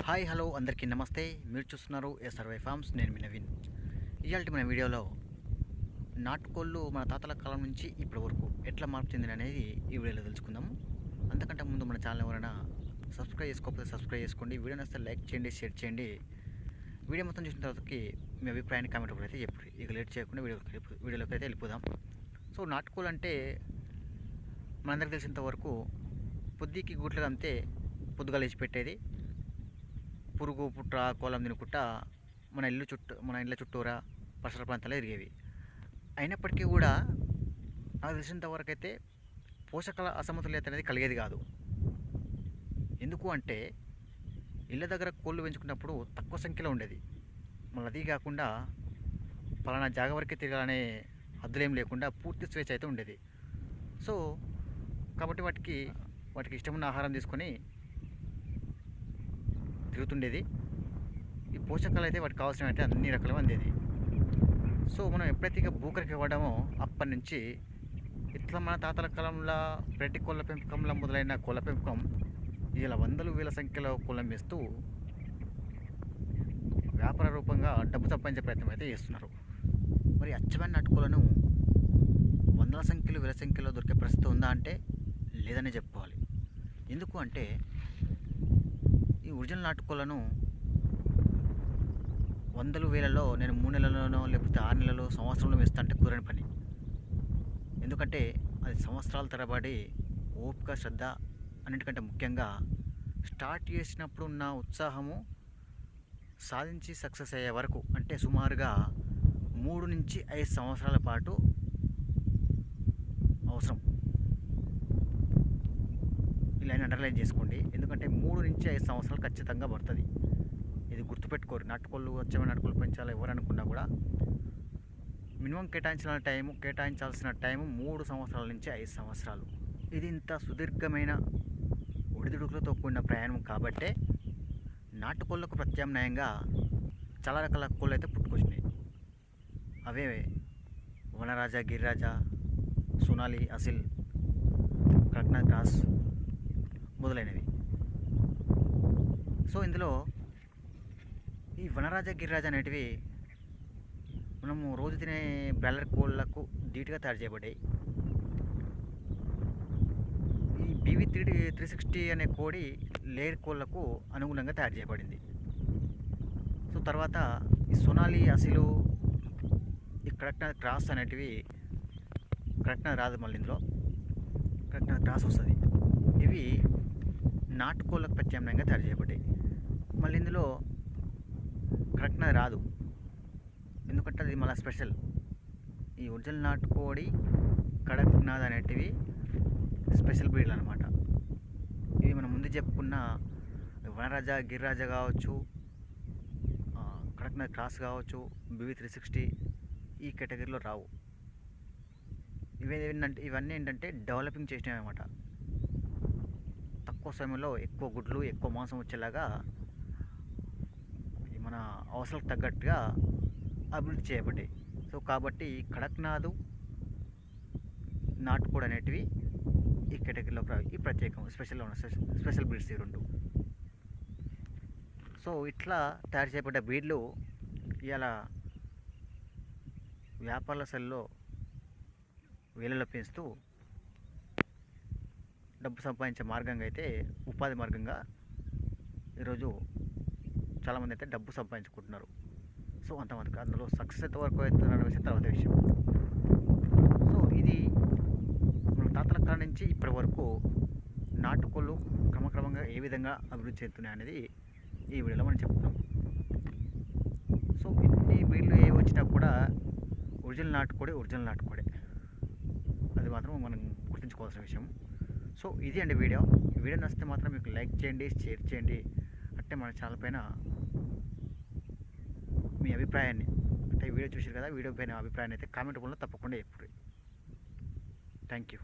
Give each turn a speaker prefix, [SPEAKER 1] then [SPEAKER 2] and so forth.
[SPEAKER 1] Hi hello అందరికీ నమస్తే. మీరు చూస్తున్నారు ఎస్ఆర్వై ఫార్మ్స్ నేను మీ నవీన్. ఇవాళ మన వీడియోలో నాటుకోళ్ళు మన తాతల కాలం నుంచి ఇప్పటి వరకు ఎట్లా మార్పు చెందిన అనేది ఈ వీడియోలో తెలుసుకుందాం అంతకంటే ముందు మన ఛానల్ ఎవరైనా సబ్స్క్రైబ్ చేసుకోకపోతే సబ్స్క్రైబ్ చేసుకోండి. వీడియో నచ్చితే లైక్ చేయండి షేర్ చేయండి. వీడియో మొత్తం చూసిన తర్వాతకి మీ అభిప్రాయాన్ని కామెంట్ అయితే చెప్పండి. ఇక లేట్ చేయకుండా వీడియో వీడియోలోకి అయితే వెళ్ళిపోదాం. సో నాటుకోళ్ళు అంటే మనందరికి తెలిసినంత వరకు పొద్దుకి గుట్లకి అంతే పొద్దుగా లేచి పెట్టేది. పురుగు పుట్ట కోలం తినుకుంటా మన ఇల్లు చుట్టూ మన ఇళ్ళ చుట్టూరా పరిసర ప్రాంతాల్లో ఎరిగేవి అయినప్పటికీ కూడా నాకు తెలిసినంతవరకు అయితే పోషకాల అసమతుల్యత అనేది కలిగేది కాదు. ఎందుకు అంటే ఇళ్ళ దగ్గర కోళ్ళు పెంచుకున్నప్పుడు తక్కువ సంఖ్యలో ఉండేది. మళ్ళీ అది కాకుండా పలానా జాగ వరకే తిరగాలనే హద్దులేం లేకుండా పూర్తి స్వేచ్ఛ అయితే ఉండేది. సో కాబట్టి వాటికి వాటికి ఇష్టమున్న ఆహారం తీసుకొని తిరుగుతుండేది. ఈ పోషకాలు అయితే వాటికి కావాల్సినవి అయితే అన్ని రకాలు అందేది. సో మనం ఎప్పుడైతే ఇక భూకరికి ఇవ్వడమో అప్పటి నుంచి ఇట్లా మన తాతల కాలంలో ప్రతి కోళ్ళ పెంపకంలో మొదలైన కోళ్ళ పెంపకం ఇలా వందలు వేల సంఖ్యలో కోళ్ళం వేస్తూ వ్యాపార రూపంగా డబ్బు సంపాదించే ప్రయత్నం అయితే చేస్తున్నారు. మరి అచ్చమైన నాటుకోలను వందల సంఖ్యలో వేల సంఖ్యలో దొరికే పరిస్థితి ఉందా అంటే లేదనే చెప్పుకోవాలి. ఎందుకు అంటే ఈ ఒరిజినల్ నాటుకోలను వందలు వేలలో నేను మూడు నెలలోనో లేకపోతే ఆరు నెలలో సంవత్సరంలో వేస్తా కూరని కుదరని పని. ఎందుకంటే అది సంవత్సరాల తరబడి ఓపిక శ్రద్ధ అన్నిటికంటే ముఖ్యంగా స్టార్ట్ చేసినప్పుడు ఉన్న ఉత్సాహము సాధించి సక్సెస్ అయ్యే వరకు అంటే సుమారుగా మూడు నుంచి ఐదు సంవత్సరాల పాటు ఇలా అండర్లైన్ చేసుకోండి. ఎందుకంటే మూడు నుంచి ఐదు సంవత్సరాలు ఖచ్చితంగా పడుతుంది. ఇది గుర్తుపెట్టుకోరు. నాటుకోళ్ళు వచ్చే నాటుకోళ్ళు పెంచాలి ఎవరనుకున్నా కూడా. మినిమం కేటాయించిన టైం కేటాయించాల్సిన టైం మూడు సంవత్సరాల నుంచి ఐదు సంవత్సరాలు. ఇది ఇంత సుదీర్ఘమైన ఒడిదుడుకులతో కూడిన ప్రయాణం కాబట్టే నాటుకోళ్ళకు ప్రత్యామ్నాయంగా చాలా రకాల కోళ్ళు అయితే పుట్టుకొచ్చినాయి. అవే వనరాజా గిరిరాజా సోనాలి అసిల్ కట్నా క్రాస్ మొదలైనవి. సో ఇందులో ఈ వనరాజ గిరిరాజ అనేటివి మనము రోజు తినే బ్రాలర్ కోళ్ళకు ధీటుగా తయారు చేయబడ్డాయి. ఈ బీవీ త్రీ త్రీ సిక్స్టీ అనే కోడి లేయర్ కోళ్ళకు అనుగుణంగా తయారు చేయబడింది. సో తర్వాత ఈ సొనాలి అసిలు ఈ కరెక్ట్ క్రాస్ అనేటివి కరెక్ట్ రాదు మళ్ళీ ఇందులో. కరెక్ట్ క్రాస్ వస్తుంది. ఇవి నాటుకోళ్ళకు ప్రత్యామ్నాయంగా తయారు చేయబడ్డాయి. మళ్ళీ ఇందులో కరెక్ట్ రాదు. ఎందుకంటే అది మళ్ళీ స్పెషల్. ఈ ఒరిజినల్ నాటుకోడి కడక్నాథ్ అనేటివి స్పెషల్ బ్రీడ్లు అనమాట ఇవి మనం ముందు చెప్పుకున్న వనరాజ గిరిరాజ కావచ్చు కడక్నాథ్ క్రాస్ కావచ్చు బీవీ త్రీ సిక్స్టీ ఈ కేటగిరీలో రావు. ఇవి ఏంటంటే ఇవన్నీ ఏంటంటే డెవలపింగ్ చేసినవి అనమాట తక్కువ సమయంలో ఎక్కువ గుడ్లు ఎక్కువ మాంసం వచ్చేలాగా మన అవసరాలకు తగ్గట్టుగా అభివృద్ధి చేయబడ్డాయి. సో కాబట్టి కడక్నాథు నాటుకోడి అనేటివి ఈ కేటగిరీలో ఈ ప్రత్యేకం స్పెషల్ ఉన్న స్పెషల్ బ్రీడ్స్ ఈ రెండు. సో ఇట్లా తయారు చేయబడ్డ బ్రీడ్లు ఇలా వ్యాపారాల సెల్లో వేలలో పెంచుతూ డబ్బు సంపాదించే మార్గంగా అయితే ఉపాధి మార్గంగా ఈరోజు చాలామంది అయితే డబ్బు సంపాదించుకుంటున్నారు. సో అంతమందికి అందులో సక్సెస్ ఎంత వరకు అవుతున్నారు అనేసి తర్వాత విషయం. సో ఇది మన తాతల కాలం నుంచి ఇప్పటి వరకు నాటుకోళ్ళు క్రమక్రమంగా ఏ విధంగా అభివృద్ధి చెందుతున్నాయి అనేది ఈ వీడియోలో మనం చెప్తున్నాం సో ఇన్ని వీళ్ళు ఏ వచ్చినా కూడా ఒరిజినల్ నాటుకోడే ఒరిజినల్ నాటుకోడే. అది మాత్రం మనం గుర్తుంచుకోవాల్సిన విషయం. సో ఇది అండి వీడియో. ఈ వీడియో నచ్చితే మాత్రం మీకు లైక్ చేయండి షేర్ చేయండి. అంటే మన ఛానల్ పైన మీ అభిప్రాయాన్ని అంటే వీడియో చూసారు కదా వీడియో పైన అభిప్రాయాన్ని అయితే కామెంట్ రూపంలో తప్పకుండా చెప్పండి థ్యాంక్ యూ